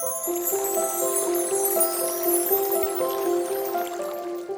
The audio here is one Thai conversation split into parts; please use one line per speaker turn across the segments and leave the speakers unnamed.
Música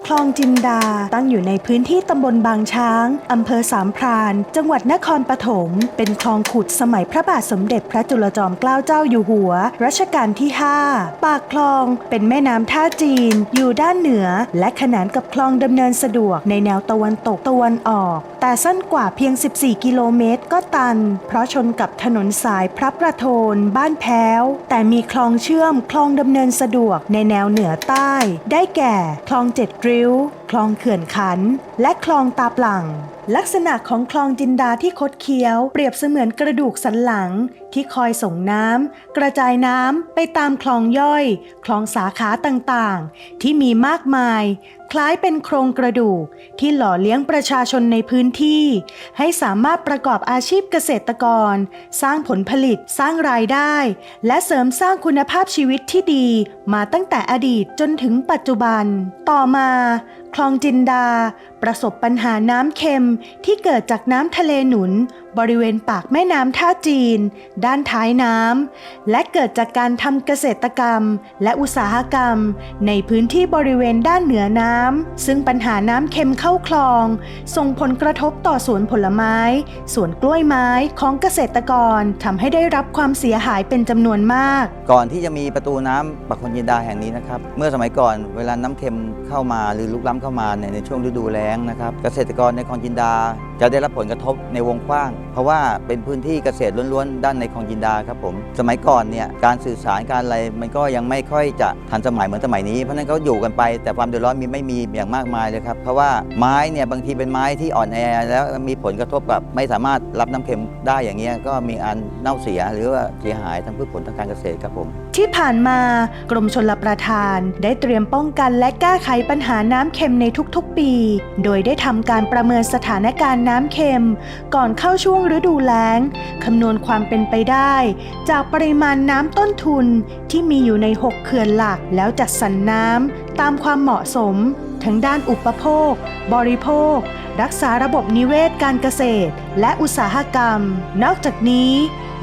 คลองจินดา ตั้งอยู่ในพื้นที่ตำบลบางช้างอำเภอสามพราน จังหวัดนครปฐม เป็นคลองขุดสมัยพระบาทสมเด็จพระจุลจอมเกล้าเจ้าอยู่หัว รัชกาลที่ 5 ปากคลองเป็นแม่น้ำท่าจีน อยู่ด้านเหนือ และขนานกับคลองดำเนินสะดวกในแนวตะวันตกตะวันออก แต่สั้นกว่าเพียง 14 กิโลเมตรก็ตัน เพราะชนกับถนนสายพระประโทน บ้านแพ้ว แต่มีคลองเชื่อมคลองดำเนินสะดวกในแนวเหนือใต้ ได้แก่ คลองเจ็ดริวค ลองเขื่อนขัน และคลองตาปลัง ลักษณะของคลองจินดาที่คดเคี้ยว เปรียบเสมือนกระดูกสันหลัง ที่คอยส่งน้ำกระจายน้ำไปตามคลองย่อย คลองสาขาต่างๆ ที่มีมากมาย คล้ายเป็นโครงกระดูก ที่หล่อเลี้ยงประชาชนในพื้นที่ ให้สามารถประกอบอาชีพเกษตรกร สร้างผลผลิตสร้างรายได้ และเสริมสร้างคุณภาพชีวิตที่ดี มาตั้งแต่อดีตจนถึงปัจจุบัน ต่อมา คลองจินดา ประสบปัญหาน้ำเค็มที่เกิดจากน้ำทะเลหนุน บริเวณปากแม่น้ำท่าจีน ด้านท้ายน้ำและเกิดจากการทำเกษตรกรรม และอุตสาหกรรม ในพื้นที่บริเวณด้านเหนือน้ำซึ่งปัญหาน้ำเค็มเข้าคลอง ส่งผลกระทบต่อสวนผลไม้ สวนกล้วยไม้ของเกษตรกรทำให้ได้รับความเสียหายเป็นจำนวนมาก
ก่อนที่จะมีประตูน้ำปักคนยินดาแห่งนี้นะครับเมื่อสมัยก่อนเวลาน้ำเค็มเข้ามาหรือลุกล้ำเข้ามาเนี่ยในช่วงฤดูแล้งนะครับ เกษตรกรในคลองจินดา จะได้รับผลกระทบในวงกว้าง เพราะว่าเป็นพื้นที่เกษตรล้วนๆ ด้านในคลองจินดาครับผม สมัยก่อนเนี่ยการสื่อสารการอะไรมันก็ยังไม่ค่อยจะทันสมัยเหมือนสมัยนี้ เพราะนั้นเขาอยู่กันไป แต่ความเดือดร้อนมีไม่มีอย่างมากมายเลยครับ เพราะว่าไม้เนี่ยบางทีเป็นไม้ที่อ่อนแอแล้วมีผลกระทบกับไม่สามารถรับน้ำเค็มได้อย่างเงี้ยก็มีอันเน่าเสียหรือว่าเสียหายทั้งพืชผลทางการเกษตรครับผม
ที่ผ่านมากรมชลประทาน ได้เตรียมป้องกันและแก้ไขปัญหาน้ำเค็มในทุกๆ ปีโดยได้ทำการประเมินสถานการณ์น้ำเค็ม ก่อนเข้าช่วงฤดูแล้งคำนวณความเป็นไปได้ จากปริมาณน้ำต้นทุนที่มีอยู่ใน 6 เขื่อนหลักแล้วจัดสรรน้ำตามความเหมาะสม ทั้งด้านอุปโภค บริโภค รักษาระบบนิเวศการเกษตร และอุตสาหกรรม นอกจากนี้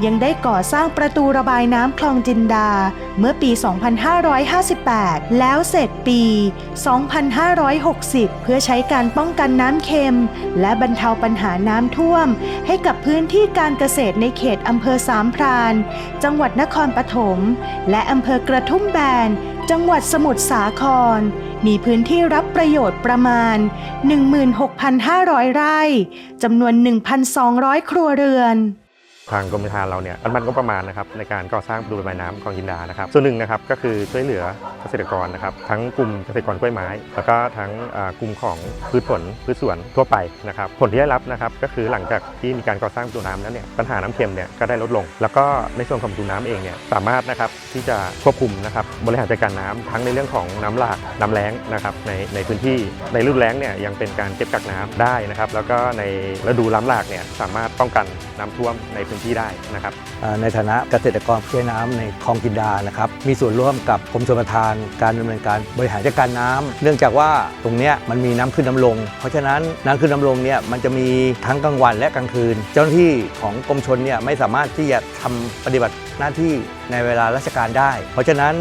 ยังได้ก่อสร้างประตูระบายน้ำคลองจินดาเมื่อปี 2558 แล้วเสร็จปี 2560 เพื่อใช้การป้องกันน้ำเค็ม และบรรเทาปัญหาน้ำท่วม ให้กับพื้นที่การเกษตรในเขตอำเภอสามพราน จังหวัดนครปฐม และอำเภอกระทุ่มแบน จังหวัดสมุทรสาครมีพื้นที่รับประโยชน์ประมาณ 16,500 ไร่ จำนวน 1,200 ครัวเรือน
ทางกรมธนาเราเนี่ยอนุมัติงบประมาณนะครับในการก่อสร้างประตูระบายน้ำคลองจินดานะครับ ส่วนหนึ่งนะครับก็คือช่วยเหลือเกษตรกรนะครับทั้งกลุ่มเกษตรกรกล้วยไม้ แล้วก็ทั้งกลุ่มของพืชผลพืชสวนทั่วไปนะครับผลที่ได้รับนะครับก็คือหลังจากที่มีการก่อสร้างประตูน้ำแล้วเนี่ยปัญหาน้ำเค็มเนี่ยก็ได้ลดลง แล้วก็ในส่วนของประตูน้ำเองเนี่ยสามารถนะครับที่จะควบคุมนะครับบริหารจัดการน้ำทั้งในเรื่องของน้ำหลากน้ำแล้งนะครับในในพื้นที่ในฤดูแล้งเนี่ยยังเป็นการเก็บกักน้ำได้นะครับแล้วก็ในฤดูล้ำหลากเนี่ยสามารถป้องกันน้ำท่วมในพื้นที่ได้นะครับ
ในฐานะเกษตรกรผู้ใช้น้ำในคลองจินดานะครับมีส่วนร่วมกับกรมชลประทานการดำเนินการบริหารจัดการน้ำเนื่องจากว่าตรงเนี้ยมันมีน้ำขึ้นน้ำลง เพราะฉะนั้นน้ำขึ้นน้ำลงเนี่ยมันจะมีทั้งกลางวันและกลางคืน เจ้าหน้าที่ของกรมชลเนี่ยไม่สามารถที่จะทำปฏิบัติหน้าที่ในเวลาราชการได้ เพราะฉะนั้น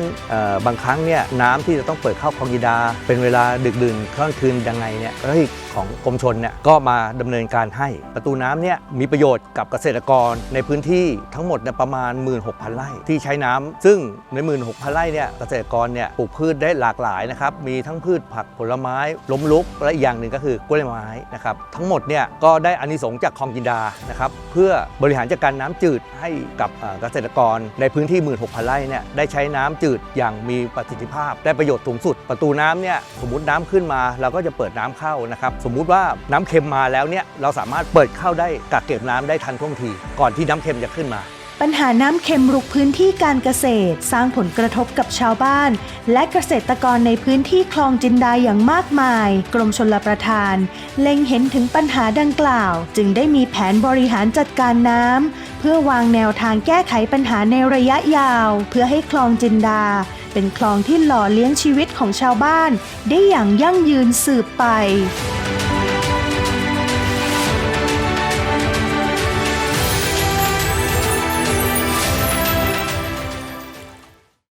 บางครั้งเนี่ยน้ำที่จะต้องเปิดเข้าคลองจินดา เป็นเวลาดึกดื่นกลางคืนยังไงเนี่ยเฮ้ยของกรมชลเนี่ยก็มาดำเนินการให้ประตูน้ำเนี่ยมีประโยชน์กับเกษตรกรในพื้นที่ทั้งหมดประมาณ 16,000 ไร่ที่ใช้น้ำซึ่งใน 16,000 ไร่เนี่ยเกษตรกรเนี่ยปลูกพืชได้หลากหลายนะครับมีทั้งพืชผักผลไม้ล้มลุก และอีกอย่างหนึ่งก็คือกล้วยไม้นะครับทั้งหมดเนี่ยก็ได้อานิสงส์จากคลองจินดานะครับเพื่อบริหารจัดการน้ำจืดให้กับเกษตรกรในพื้นที่ 16,000 ไร่เนี่ยได้ใช้น้ำจืดอย่างมีประสิทธิภาพ ได้ประโยชน์สูงสุด ประตูน้ำเนี่ยสมมติน้ำขึ้นมา เราก็จะเปิดน้ำเข้านะครับสมมุติว่าน้ำเค็มมาแล้วเนี่ยเราสามารถเปิดเข้าได้กักเก็บน้ำได้ทันท่วงทีก่อนที่น้ำเค็มจะขึ้นมา
ปัญหาน้ำเค็มรุกพื้นที่การเกษตร สร้างผลกระทบกับชาวบ้าน และเกษตรกรในพื้นที่คลองจินดาอย่างมากมาย กรมชลประทาน เล็งเห็นถึงปัญหาดังกล่าว จึงได้มีแผนบริหารจัดการน้ำเพื่อวางแนวทางแก้ไขปัญหาในระยะยาว เพื่อให้คลองจินดา เป็นคลองที่หล่อเลี้ยงชีวิตของชาวบ้าน ได้อย่างยั่งยืนสืบไป